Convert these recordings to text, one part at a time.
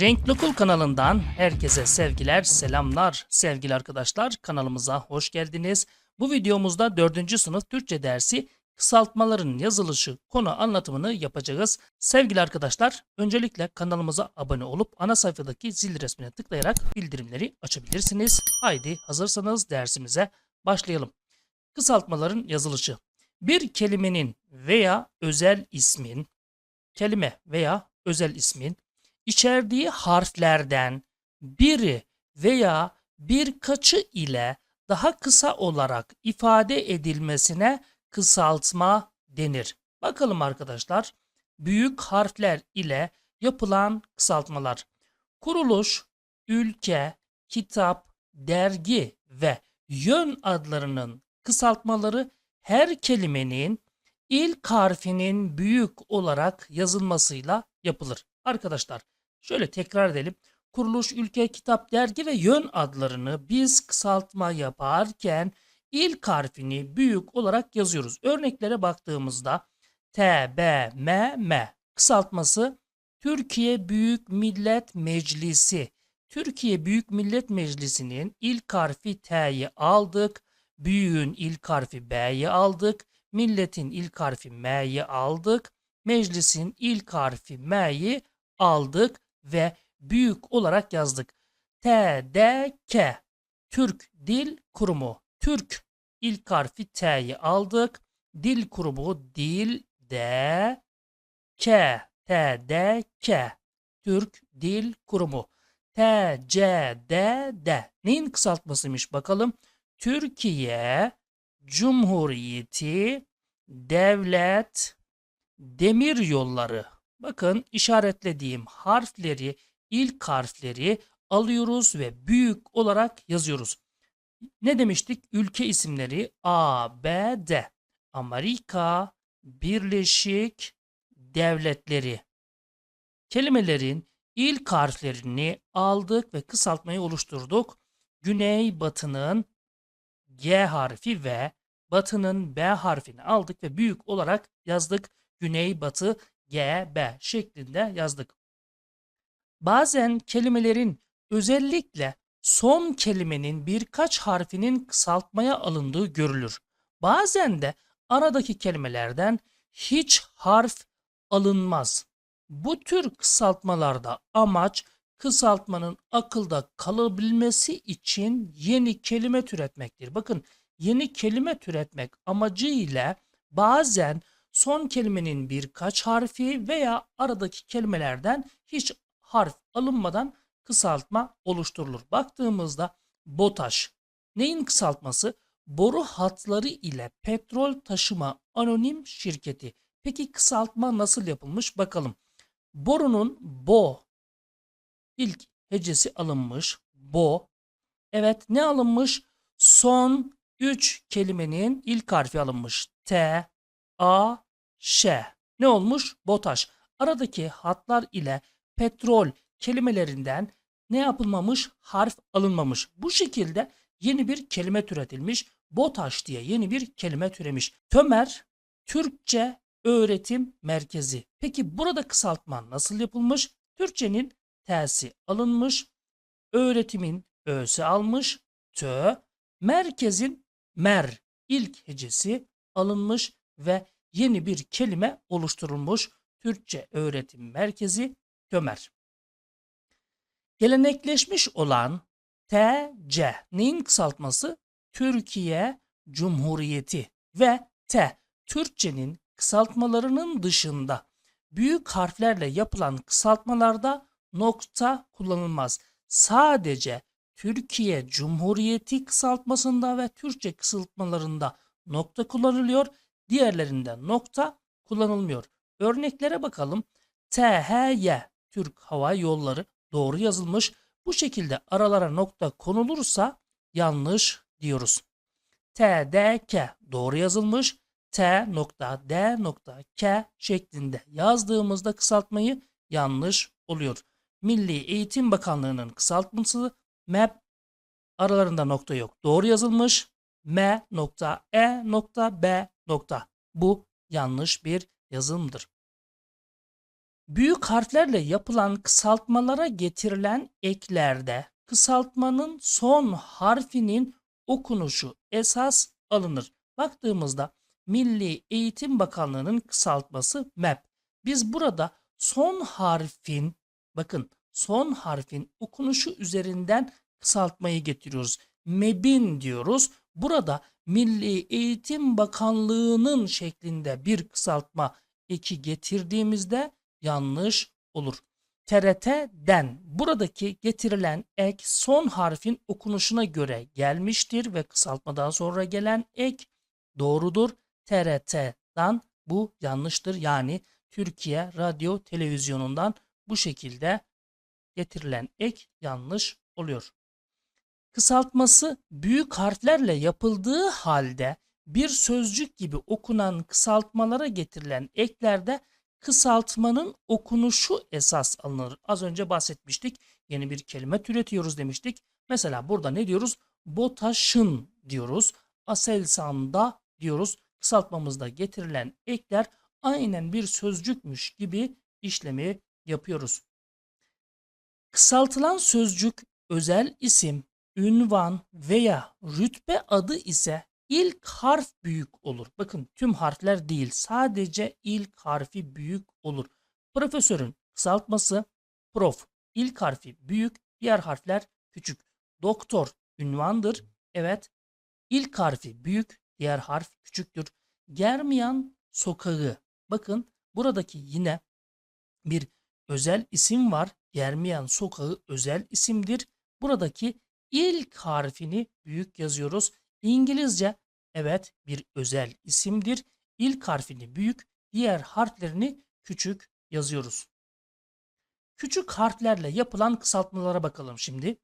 Renkli Okul kanalından herkese sevgiler, selamlar. Sevgili arkadaşlar kanalımıza hoş geldiniz. Bu videomuzda 4. sınıf Türkçe dersi kısaltmaların yazılışı konu anlatımını yapacağız. Sevgili arkadaşlar öncelikle kanalımıza abone olup ana sayfadaki zil resmine tıklayarak bildirimleri açabilirsiniz. Haydi hazırsanız dersimize başlayalım. Kısaltmaların yazılışı. Bir kelimenin veya özel ismin, kelime veya özel ismin içerdiği harflerden biri veya birkaçı ile daha kısa olarak ifade edilmesine kısaltma denir. Bakalım arkadaşlar büyük harfler ile yapılan kısaltmalar. Kuruluş, ülke, kitap, dergi ve yön adlarının kısaltmaları her kelimenin ilk harfinin büyük olarak yazılmasıyla yapılır. Arkadaşlar şöyle tekrar edelim. Kuruluş, ülke, kitap, dergi ve yön adlarını biz kısaltma yaparken ilk harfini büyük olarak yazıyoruz. Örneklere baktığımızda T, B, M, M kısaltması Türkiye Büyük Millet Meclisi. Türkiye Büyük Millet Meclisi'nin ilk harfi T'yi aldık. Büyüğün ilk harfi B'yi aldık. Milletin ilk harfi M'yi aldık. Meclisin ilk harfi M'yi aldık ve büyük olarak yazdık. TDK Türk Dil Kurumu. Türk ilk harfi T'yi aldık. Dil Kurumu Dil D K TDK Türk Dil Kurumu. TCDD neyin kısaltmasıymış bakalım. Türkiye Cumhuriyeti Devlet Demir Yolları. Bakın işaretlediğim harfleri, ilk harfleri alıyoruz ve büyük olarak yazıyoruz. Ne demiştik? Ülke isimleri A, B, D. Amerika Birleşik Devletleri. Kelimelerin ilk harflerini aldık ve kısaltmayı oluşturduk. Güney batının G harfi ve batının B harfini aldık ve büyük olarak yazdık. Güney batı G, şeklinde yazdık. Bazen kelimelerin özellikle son kelimenin birkaç harfinin kısaltmaya alındığı görülür. Bazen de aradaki kelimelerden hiç harf alınmaz. Bu tür kısaltmalarda amaç kısaltmanın akılda kalabilmesi için yeni kelime türetmektir. Bakın yeni kelime türetmek amacıyla bazen son kelimenin birkaç harfi veya aradaki kelimelerden hiç harf alınmadan kısaltma oluşturulur. Baktığımızda BOTAŞ neyin kısaltması? Boru hatları ile petrol taşıma anonim şirketi. Peki kısaltma nasıl yapılmış bakalım. Borunun bo ilk hecesi alınmış. Bo. Evet ne alınmış? Son 3 kelimenin ilk harfi alınmış. T, A, Ş. Ne olmuş? BOTAŞ. Aradaki hatlar ile petrol kelimelerinden ne yapılmamış? Harf alınmamış. Bu şekilde yeni bir kelime türetilmiş. BOTAŞ diye yeni bir kelime türemiş. Tömer Türkçe Öğretim Merkezi. Peki burada kısaltma nasıl yapılmış? Türkçenin T'si alınmış. Öğretimin Ö'si almış. Tö. Merkezin mer ilk hecesi alınmış ve yeni bir kelime oluşturulmuş. Türkçe Öğretim Merkezi Tömer. Gelenekleşmiş olan TC neyin kısaltması? Türkiye Cumhuriyeti ve T Türkçenin kısaltmalarının dışında büyük harflerle yapılan kısaltmalarda nokta kullanılmaz. Sadece Türkiye Cumhuriyeti kısaltmasında ve Türkçe kısaltmalarında nokta kullanılıyor. Diğerlerinde nokta kullanılmıyor. Örneklere bakalım. THY Türk Hava Yolları doğru yazılmış. Bu şekilde aralara nokta konulursa yanlış diyoruz. TDK doğru yazılmış. T nokta D nokta K şeklinde yazdığımızda kısaltmayı yanlış oluyor. Milli Eğitim Bakanlığı'nın kısaltması MEP aralarında nokta yok. Doğru yazılmış. M nokta E nokta B nokta. Bu yanlış bir yazımdır. Büyük harflerle yapılan kısaltmalara getirilen eklerde kısaltmanın son harfinin okunuşu esas alınır. Baktığımızda Milli Eğitim Bakanlığı'nın kısaltması MEP. Biz burada son harfin bakın son harfin okunuşu üzerinden kısaltmayı getiriyoruz. MEB'in diyoruz. Burada Milli Eğitim Bakanlığı'nın şeklinde bir kısaltma eki getirdiğimizde yanlış olur. TRT'den buradaki getirilen ek son harfin okunuşuna göre gelmiştir ve kısaltmadan sonra gelen ek doğrudur. TRT'dan bu yanlıştır. Yani Türkiye Radyo Televizyonu'ndan bu şekilde getirilen ek yanlış oluyor. Kısaltması büyük harflerle yapıldığı halde bir sözcük gibi okunan kısaltmalara getirilen eklerde kısaltmanın okunuşu esas alınır. Az önce bahsetmiştik. Yeni bir kelime türetiyoruz demiştik. Mesela burada ne diyoruz? Botaşın diyoruz. Aselsan'da diyoruz. Kısaltmamızda getirilen ekler aynen bir sözcükmüş gibi işlemi yapıyoruz. Kısaltılan sözcük özel isim, ünvan veya rütbe adı ise ilk harf büyük olur. Bakın tüm harfler değil sadece ilk harfi büyük olur. Profesörün kısaltması prof ilk harfi büyük diğer harfler küçük. Doktor ünvandır. Evet ilk harfi büyük diğer harf küçüktür. Germiyan sokağı bakın buradaki yine bir özel isim var. Germiyan sokağı özel isimdir. Buradaki ilk harfini büyük yazıyoruz. İngilizce evet bir özel isimdir. İlk harfini büyük, diğer harflerini küçük yazıyoruz. Küçük harflerle yapılan kısaltmalara bakalım şimdi.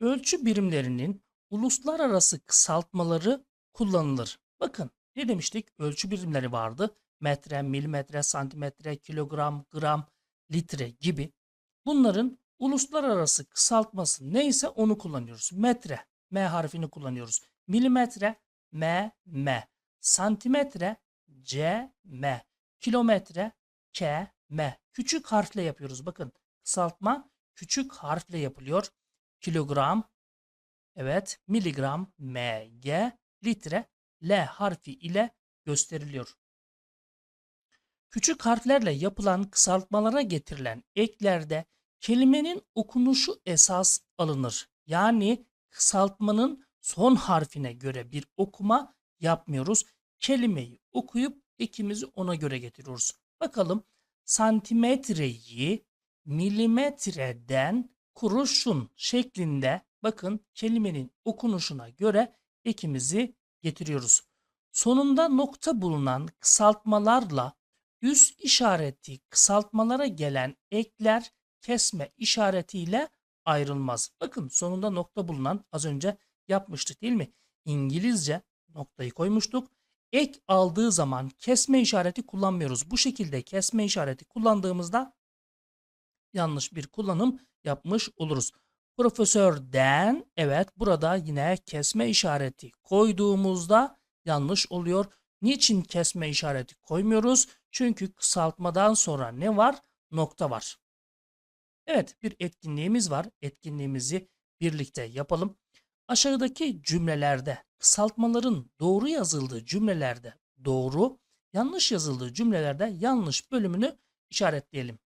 Ölçü birimlerinin uluslararası kısaltmaları kullanılır. Bakın ne demiştik? Ölçü birimleri vardı. Metre, milimetre, santimetre, kilogram, gram, litre gibi. Bunların uluslararası kısaltması neyse onu kullanıyoruz. Metre, M harfini kullanıyoruz. Milimetre, M, M. Santimetre, C, M. Kilometre, K, M. Küçük harfle yapıyoruz. Bakın kısaltma küçük harfle yapılıyor. Kilogram, evet, miligram, M, G, litre, L harfi ile gösteriliyor. Küçük harflerle yapılan kısaltmalara getirilen eklerde kelimenin okunuşu esas alınır. Yani kısaltmanın son harfine göre bir okuma yapmıyoruz. Kelimeyi okuyup ekimizi ona göre getiriyoruz. Bakalım santimetreyi milimetreden kuruşun şeklinde bakın kelimenin okunuşuna göre ekimizi getiriyoruz. Sonunda nokta bulunan kısaltmalarla üst işareti kısaltmalara gelen ekler kesme işaretiyle ayrılmaz. Bakın sonunda nokta bulunan az önce yapmıştık değil mi? İngilizce noktayı koymuştuk. Ek aldığı zaman kesme işareti kullanmıyoruz. Bu şekilde kesme işareti kullandığımızda yanlış bir kullanım yapmış oluruz. Profesörden evet burada yine kesme işareti koyduğumuzda yanlış oluyor. Niçin kesme işareti koymuyoruz? Çünkü kısaltmadan sonra ne var? Nokta var. Evet bir etkinliğimiz var. Etkinliğimizi birlikte yapalım. Aşağıdaki cümlelerde kısaltmaların doğru yazıldığı cümlelerde doğru, yanlış yazıldığı cümlelerde yanlış bölümünü işaretleyelim.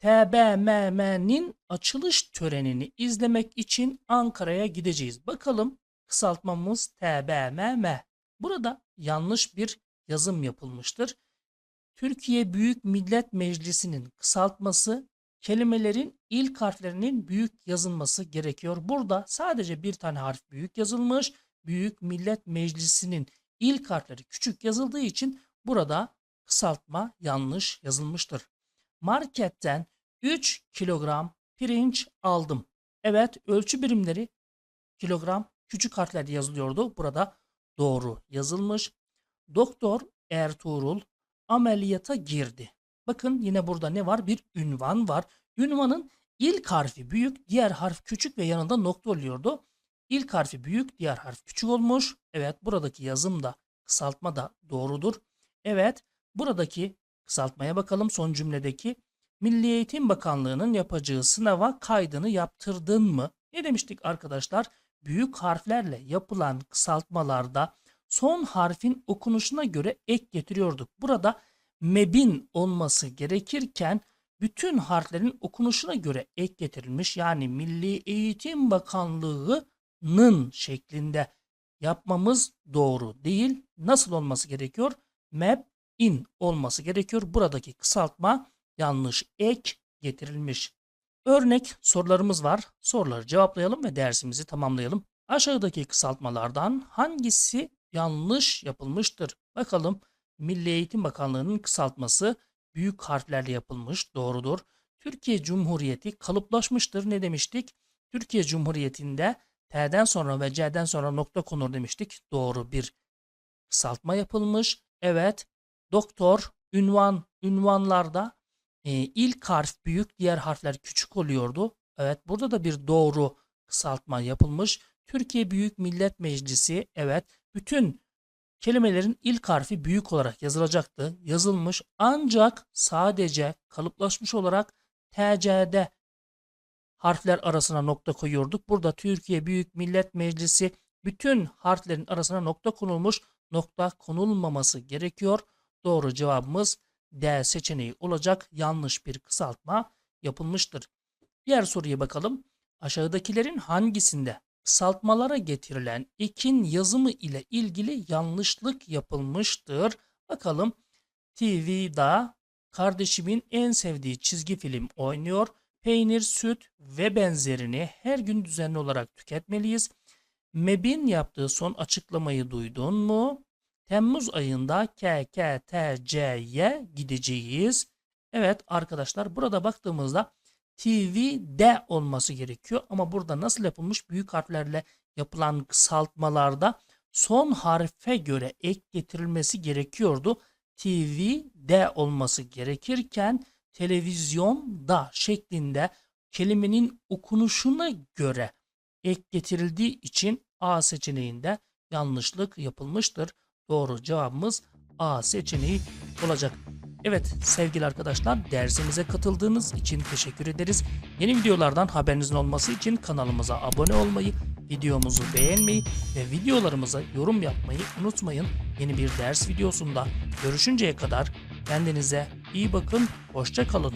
TBMM'nin açılış törenini izlemek için Ankara'ya gideceğiz. Bakalım kısaltmamız TBMM. Burada yanlış bir yazım yapılmıştır. Türkiye Büyük Millet Meclisi'nin kısaltması kelimelerin ilk harflerinin büyük yazılması gerekiyor. Burada sadece bir tane harf büyük yazılmış. Büyük Millet Meclisi'nin ilk harfleri küçük yazıldığı için burada kısaltma yanlış yazılmıştır. Marketten 3 kilogram pirinç aldım. Evet ölçü birimleri kilogram küçük harflerle yazılıyordu. Burada doğru yazılmış. Doktor Ertuğrul ameliyata girdi. Bakın yine burada ne var? Bir ünvan var. Ünvanın ilk harfi büyük, diğer harf küçük ve yanında nokta oluyordu. İlk harfi büyük, diğer harf küçük olmuş. Evet buradaki yazım da kısaltma da doğrudur. Evet buradaki kısaltmaya bakalım son cümledeki. Milli Eğitim Bakanlığı'nın yapacağı sınava kaydını yaptırdın mı? Ne demiştik arkadaşlar? Büyük harflerle yapılan kısaltmalarda son harfin okunuşuna göre ek getiriyorduk. Burada mebin olması gerekirken bütün harflerin okunuşuna göre ek getirilmiş. Yani Milli Eğitim Bakanlığı'nın şeklinde yapmamız doğru değil. Nasıl olması gerekiyor? Meb in olması gerekiyor. Buradaki kısaltma yanlış ek getirilmiş. Örnek sorularımız var. Soruları cevaplayalım ve dersimizi tamamlayalım. Aşağıdaki kısaltmalardan hangisi yanlış yapılmıştır? Bakalım Milli Eğitim Bakanlığı'nın kısaltması büyük harflerle yapılmış. Doğrudur. Türkiye Cumhuriyeti kalıplaşmıştır. Ne demiştik? Türkiye Cumhuriyeti'nde T'den sonra ve C'den sonra nokta konur demiştik. Doğru bir kısaltma yapılmış. Evet. Doktor, ünvan, ünvanlarda e, ilk harf büyük, diğer harfler küçük oluyordu. Evet, burada da bir doğru kısaltma yapılmış. Türkiye Büyük Millet Meclisi, evet, bütün kelimelerin ilk harfi büyük olarak yazılacaktı. Yazılmış ancak sadece kalıplaşmış olarak TC'de harfler arasına nokta koyuyorduk. Burada Türkiye Büyük Millet Meclisi bütün harflerin arasına nokta konulmuş. Nokta konulmaması gerekiyor. Doğru cevabımız D seçeneği olacak. Yanlış bir kısaltma yapılmıştır. Diğer soruya bakalım. Aşağıdakilerin hangisinde kısaltmalara getirilen ekin yazımı ile ilgili yanlışlık yapılmıştır? Bakalım. TV'da kardeşimin en sevdiği çizgi film oynuyor. Peynir, süt ve benzerini her gün düzenli olarak tüketmeliyiz. MEB'in yaptığı son açıklamayı duydun mu? Temmuz ayında KKTC'ye gideceğiz. Evet arkadaşlar burada baktığımızda TV'de olması gerekiyor ama burada nasıl yapılmış büyük harflerle yapılan kısaltmalarda son harfe göre ek getirilmesi gerekiyordu. TV'de olması gerekirken televizyonda şeklinde kelimenin okunuşuna göre ek getirildiği için A seçeneğinde yanlışlık yapılmıştır. Doğru cevabımız A seçeneği olacak. Evet sevgili arkadaşlar dersimize katıldığınız için teşekkür ederiz. Yeni videolardan haberinizin olması için kanalımıza abone olmayı, videomuzu beğenmeyi ve videolarımıza yorum yapmayı unutmayın. Yeni bir ders videosunda görüşünceye kadar kendinize iyi bakın, hoşça kalın.